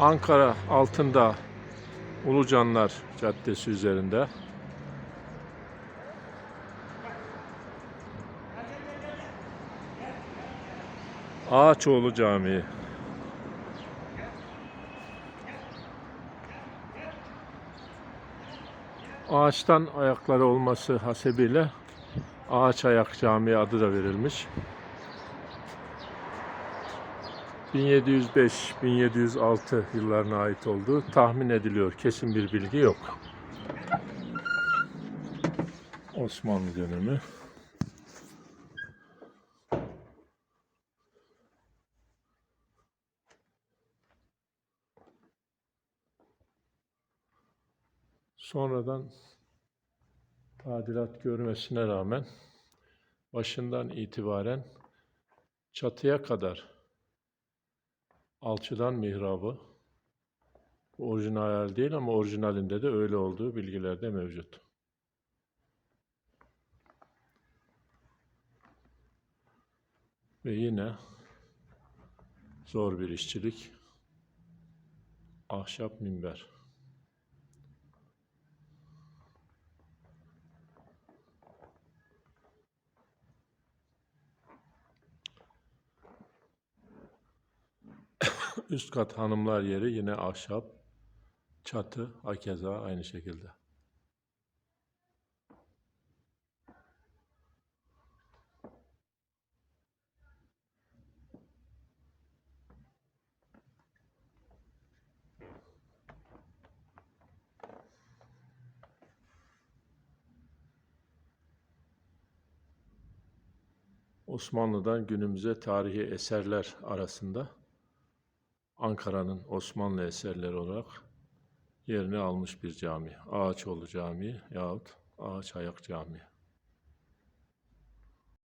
Ankara altında Ulucanlar Caddesi üzerinde. Ağaçoğlu Camii. Ağaçtan ayakları olması hasebiyle Ağaç Ayak Camii adı da verilmiş. 1705-1706 yıllarına ait olduğu tahmin ediliyor. Kesin bir bilgi yok. Osmanlı dönemi. Sonradan tadilat görmesine rağmen başından itibaren çatıya kadar alçıdan mihrabı bu orijinal değil ama orijinalinde de öyle olduğu bilgilerde mevcut. Ve yine zor bir işçilik. Ahşap minber. Üst kat hanımlar yeri yine ahşap. Çatı hakeza aynı şekilde. Osmanlı'dan günümüze tarihi eserler arasında Ankara'nın Osmanlı eserleri olarak yerini almış bir cami. Ağaçoğlu Camii yahut Ağaç Ayak Camii.